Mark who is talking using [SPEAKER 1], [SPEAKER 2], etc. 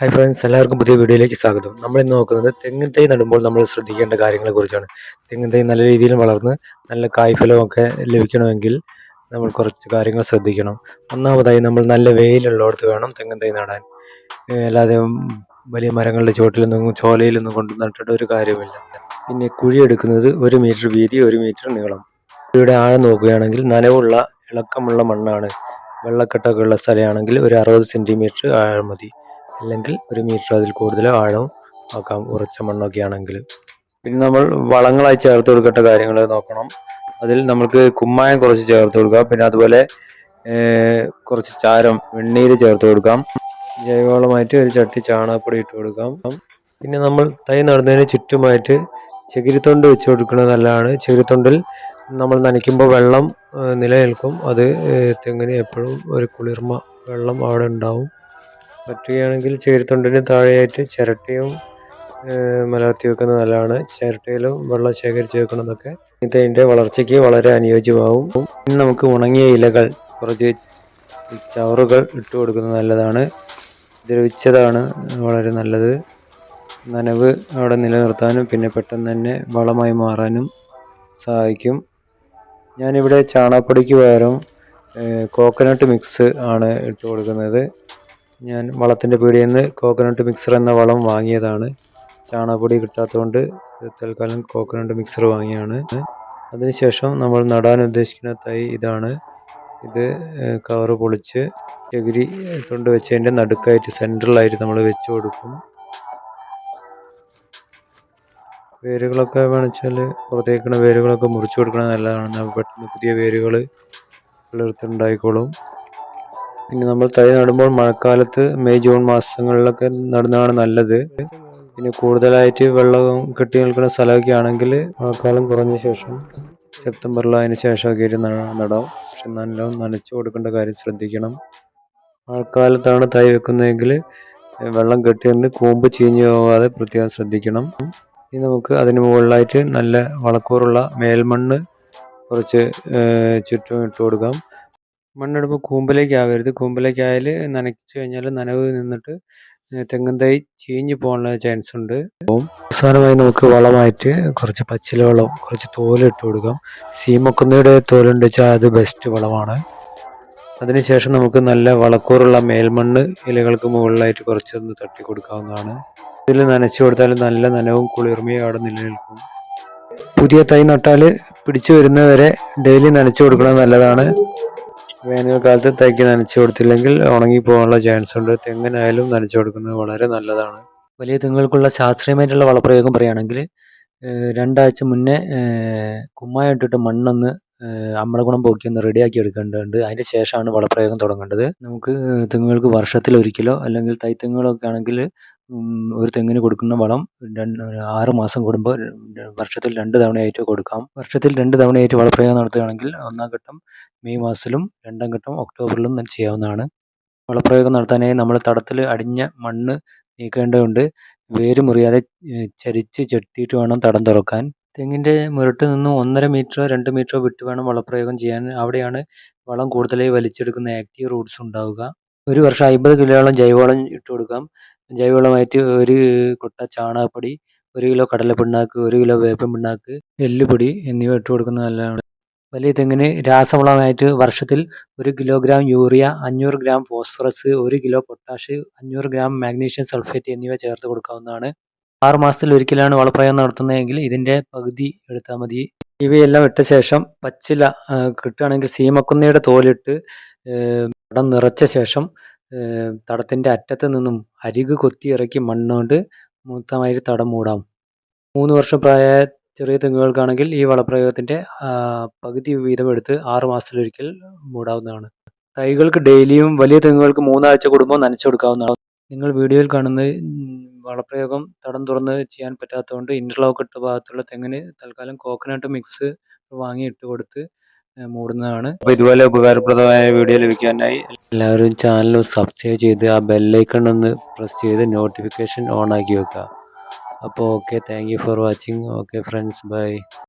[SPEAKER 1] Hi friends എല്ലാവർക്കും പുതിയ വീഡിയോയിലേക്ക് സ്വാഗതം. നമ്മൾ ഇന്ന് നോക്കുന്നത് തെങ്ങിൻ തൈ നടുമ്പോൾ നമ്മൾ ശ്രദ്ധിക്കേണ്ട കാര്യങ്ങളെ കുറിച്ചാണ്. തെങ്ങിൻ തൈ നല്ല രീതിയിൽ വളർന്ന് നല്ല കായ്ഫലമൊക്കെ ലഭിക്കണമെങ്കിൽ നമ്മൾ കുറച്ച് കാര്യങ്ങൾ ശ്രദ്ധിക്കണം. ഒന്നാമതായി നമ്മൾ നല്ല വെയിലുള്ളിടത്ത് വേണം തെങ്ങിൻ തൈ നടാൻ. അല്ലാതെ വലിയ മരങ്ങളുടെ ചുവട്ടിലൊന്നും ചോലയിലൊന്നും കൊണ്ട് നട്ടിട്ട് ഒരു കാര്യമില്ല പിന്നെ കുഴിയെടുക്കുന്നത് ഒരു മീറ്റർ വീതി ഒരു മീറ്റർ നീളം. കുഴിയുടെ ആഴം നോക്കുകയാണെങ്കിൽ നനവുള്ള ഇളക്കമുള്ള മണ്ണാണ്. വെള്ളക്കെട്ടൊക്കെ ഉള്ള സ്ഥലമാണെങ്കിൽ ഒരു അറുപത് സെന്റിമീറ്റർ ആഴം മതി. അല്ലെങ്കിൽ ഒരു മീറ്റർ അതിൽ കൂടുതൽ ആഴം ആക്കാം ഉറച്ച മണ്ണൊക്കെ ആണെങ്കിൽ. പിന്നെ നമ്മൾ വളങ്ങളായി ചേർത്ത് കൊടുക്കേണ്ട കാര്യങ്ങൾ നോക്കണം. അതിൽ നമുക്ക് കുമ്മായം കുറച്ച് ചേർത്ത് കൊടുക്കാം. പിന്നെ അതുപോലെ കുറച്ച് ചാരം വെണ്ണീര് ചേർത്ത് കൊടുക്കാം. ജൈവവളമായിട്ട് ഒരു ചട്ടി ചാണകപ്പൊടി ഇട്ട് കൊടുക്കാം. പിന്നെ നമ്മൾ തൈ നടുന്നതിന് ചുറ്റുമായിട്ട് ചകിരിത്തൊണ്ട് വെച്ച് കൊടുക്കുന്നത് നല്ലതാണ്. ചകിരിത്തൊണ്ടിൽ നമ്മൾ നനയ്ക്കുമ്പോൾ വെള്ളം നിലനിൽക്കും. അത് തെങ്ങിന് എപ്പോഴും ഒരു കുളിർമ വെള്ളം അവിടെ ഉണ്ടാവും. പറ്റുകയാണെങ്കിൽ ചേരിത്തൊണ്ടിന് താഴെയായിട്ട് ചിരട്ടയും മലർത്തി വെക്കുന്നത് നല്ലതാണ് ചിരട്ടയിലും വെള്ളം ശേഖരിച്ച് വെക്കുന്നതൊക്കെ ഇതിന്റെ വളർച്ചയ്ക്ക് വളരെ അനുയോജ്യമാവും. ഇനി നമുക്ക് ഉണങ്ങിയ ഇലകൾ കുറച്ച് ചവറുകൾ ഇട്ട് കൊടുക്കുന്നത് നല്ലതാണ്. ദ്രവിച്ചതാണ് വളരെ നല്ലത്. നനവ് അവിടെ നിലനിർത്താനും പിന്നെ പെട്ടെന്ന് തന്നെ വളമായി മാറാനും സഹായിക്കും. ഞാനിവിടെ ചാണകപ്പൊടിക്ക് പകരം കോക്കനട്ട് മിക്സ് ആണ് ഇട്ട് കൊടുക്കുന്നത്. ഞാൻ വളത്തിന്റെ പീടിയിൽ നിന്ന് കോക്കനട്ട് മിക്സർ എന്ന വളം വാങ്ങിയതാണ്. ചാണകപ്പൊടി കിട്ടാത്തതുകൊണ്ട് തൽക്കാലം കോക്കനട്ട് മിക്സർ വാങ്ങിയാണ്. അതിനുശേഷം നമ്മൾ നടാൻ ഉദ്ദേശിക്കുന്ന തൈ ഇതാണ്. ഇത് കവർ പൊളിച്ച് ചകിരി കൊണ്ട് വെച്ചതിന്റെ നടുക്കായിട്ട് സെൻട്രലായിട്ട് നമ്മൾ വെച്ച് കൊടുക്കും. വേരുകളൊക്കെ വേണമെച്ചാൽ പുറത്തേക്കുന്ന വേരുകളൊക്കെ മുറിച്ച് കൊടുക്കണത് നല്ലതാണ്. പെട്ടെന്ന് പുതിയ വേരുകൾ കിളിർത്തുണ്ടായിക്കോളും പിന്നെ നമ്മൾ തൈ നടുമ്പോൾ മഴക്കാലത്ത് മെയ് ജൂൺ മാസങ്ങളിലൊക്കെ നടുന്നതാണ് നല്ലത്. പിന്നെ കൂടുതലായിട്ട് വെള്ളം കെട്ടി നിൽക്കുന്ന സ്ഥലമൊക്കെ ആണെങ്കിൽ മഴക്കാലം കുറഞ്ഞ ശേഷം സെപ്റ്റംബറിൽ അതിന് ശേഷമൊക്കെ നടാം. പക്ഷെ നല്ലോണം നനച്ചു കൊടുക്കേണ്ട കാര്യം ശ്രദ്ധിക്കണം. മഴക്കാലത്താണ് തൈ വെക്കുന്നതെങ്കിൽ വെള്ളം കെട്ടി നിന്ന് കൂമ്പ് ചീഞ്ഞു പോകാതെ പ്രത്യേകം ശ്രദ്ധിക്കണം. ഇനി നമുക്ക് അതിന് മുകളിലായിട്ട് നല്ല വളക്കൂറുള്ള മേൽമണ്ണ് കുറച്ച് ചുറ്റും ഇട്ട് കൊടുക്കാം. മണ്ണിടുമ്പോൾ കൂമ്പിലേക്ക് ആവരുത്. കൂമ്പിലേക്ക് ആയാൽ നനച്ചു കഴിഞ്ഞാൽ നനവ് നിന്നിട്ട് തെങ്ങും തൈ ചീഞ്ഞു പോകാനുള്ള ചാൻസ് ഉണ്ട്. അപ്പം അവസാനമായി നമുക്ക് വളമായിട്ട് കുറച്ച് പച്ചില വളം കുറച്ച് തോലിട്ട് കൊടുക്കാം. സീമക്കുന്നയുടെ തോലുണ്ട് വെച്ചാൽ അത് ബെസ്റ്റ് വളമാണ്. അതിനുശേഷം നമുക്ക് നല്ല വളക്കൂറുള്ള മേൽമണ്ണ് ഇലകൾക്ക് മുകളിലായിട്ട് കുറച്ചൊന്ന് തട്ടി കൊടുക്കാവുന്നതാണ്. ഇതിൽ നനച്ചു കൊടുത്താൽ നല്ല നനവും കുളിർമയും അവിടെ നിലനിൽക്കും. പുതിയ തൈ നട്ടാൽ പിടിച്ചു വരുന്നവരെ ഡെയിലി നനച്ചു കൊടുക്കുന്നത് നല്ലതാണ്. വേനൽക്കാലത്ത് തൈക്ക് നനച്ചു കൊടുത്തില്ലെങ്കിൽ ഉണങ്ങി പോകാനുള്ള ചാൻസ് ഉണ്ട്. തെങ്ങിനായാലും നനച്ചു കൊടുക്കുന്നത് വളരെ നല്ലതാണ്. വലിയ തെങ്ങുകൾക്കുള്ള ശാസ്ത്രീയമായിട്ടുള്ള വളപ്രയോഗം പറയുകയാണെങ്കിൽ രണ്ടാഴ്ച മുന്നേ കുമ്മായ ഇട്ടിട്ട് മണ്ണൊന്ന് അമ്ലഗുണം പോക്കി ഒന്ന് റെഡിയാക്കി എടുക്കേണ്ടതുണ്ട്. അതിന് ശേഷമാണ് വളപ്രയോഗം തുടങ്ങേണ്ടത്. നമുക്ക് തെങ്ങുകൾക്ക് വർഷത്തിൽ ഒരിക്കലോ അല്ലെങ്കിൽ തൈ തെങ്ങുകളൊക്കെ ആണെങ്കിൽ ഒരു തെങ്ങിന് കൊടുക്കുന്ന വളം രണ്ട് ആറ് മാസം കൂടുമ്പോൾ വർഷത്തിൽ രണ്ട് തവണയായിട്ട് കൊടുക്കാം. വർഷത്തിൽ രണ്ട് തവണയായിട്ട് വളപ്രയോഗം നടത്തുകയാണെങ്കിൽ ഒന്നാം ഘട്ടം മെയ് മാസത്തിലും രണ്ടാം ഘട്ടം ഒക്ടോബറിലും ചെയ്യാവുന്നതാണ്. വളപ്രയോഗം നടത്താനായി നമ്മൾ തടത്തിൽ അടിഞ്ഞ മണ്ണ് നീക്കേണ്ടതുണ്ട്. വേര് മുറിയാതെ ചരിച്ച് ചെത്തിയിട്ട് വേണം തടം തുറക്കാൻ. തെങ്ങിന്റെ മുരട്ട് നിന്നും ഒന്നര മീറ്ററോ രണ്ട് മീറ്ററോ വിട്ട് വേണം വളപ്രയോഗം ചെയ്യാൻ. അവിടെയാണ് വളം കൂടുതലായി വലിച്ചെടുക്കുന്ന ആക്റ്റീവ് റൂട്ട്സ് ഉണ്ടാവുക. ഒരു വർഷം അമ്പത് കിലോയോളം ജൈവവളം ഇട്ട് കൊടുക്കാം. ജൈവവളമായിട്ട് ഒരു കൊട്ട ചാണകപ്പൊടി ഒരു കിലോ കടലപ്പിണ്ണാക്ക് ഒരു കിലോ വേപ്പൻ പിണ്ണാക്ക് എല്ലുപൊടി എന്നിവ ഇട്ട് കൊടുക്കുന്നത് നല്ലതാണ്. വലിയ തെങ്ങിന് രാസവളമായിട്ട് വർഷത്തിൽ ഒരു കിലോഗ്രാം യൂറിയ അഞ്ഞൂറ് ഗ്രാം ഫോസ്ഫറസ് ഒരു കിലോ പൊട്ടാഷ് അഞ്ഞൂറ് ഗ്രാം മാഗ്നീഷ്യം സൾഫേറ്റ് എന്നിവ ചേർത്ത് കൊടുക്കാവുന്നതാണ്. ആറ് മാസത്തിൽ ഒരിക്കലാണ് വളപ്രയോഗം നടത്തുന്നതെങ്കിൽ ഇതിന്റെ പകുതി എടുത്താൽ മതി. ഇവയെല്ലാം ഇട്ട ശേഷം പച്ചില കിട്ടുകയാണെങ്കിൽ സീമക്കുന്നയുടെ തോലിട്ട് പടം നിറച്ച ശേഷം തടത്തിന്റെ അറ്റത്ത് നിന്നും അരികു കൊത്തി ഇറക്കി മണ്ണുകൊണ്ട് മൊത്തമായിട്ട് തടം മൂടാം. മൂന്ന് വർഷം പ്രായമായ ചെറിയ തെങ്ങുകൾക്കാണെങ്കിൽ ഈ വളപ്രയോഗത്തിന്റെ പകുതി വീതം എടുത്ത് ആറ് മാസത്തിലൊരിക്കൽ മൂടാവുന്നതാണ്. തൈകൾക്ക് ഡെയിലിയും വലിയ തെങ്ങുകൾക്ക് മൂന്നാഴ്ച കൂടുമ്പോൾ നനച്ചു കൊടുക്കാവുന്നതാണ്. നിങ്ങൾ വീഡിയോയിൽ കാണുന്ന വളപ്രയോഗം തടം തുറന്ന് ചെയ്യാൻ പറ്റാത്തതുകൊണ്ട് ഇന്റർലോക്ക് ഇട്ട ഭാഗത്തുള്ള തെങ്ങിന് തൽക്കാലം കോക്കനട്ട് മിക്സ് വാങ്ങി ഇട്ട് കൊടുത്ത് മൂടുന്നതാണ്. അപ്പോൾ ഇതുപോലെ ഉപകാരപ്രദമായ വീഡിയോ ലഭിക്കാനായി എല്ലാവരും ചാനൽ സബ്സ്ക്രൈബ് ചെയ്ത് ആ ബെല്ലൈക്കൺ ഒന്ന് പ്രസ് ചെയ്ത് നോട്ടിഫിക്കേഷൻ ഓൺ ആക്കി വെക്കുക. അപ്പോൾ okay thank you for watching okay friends bye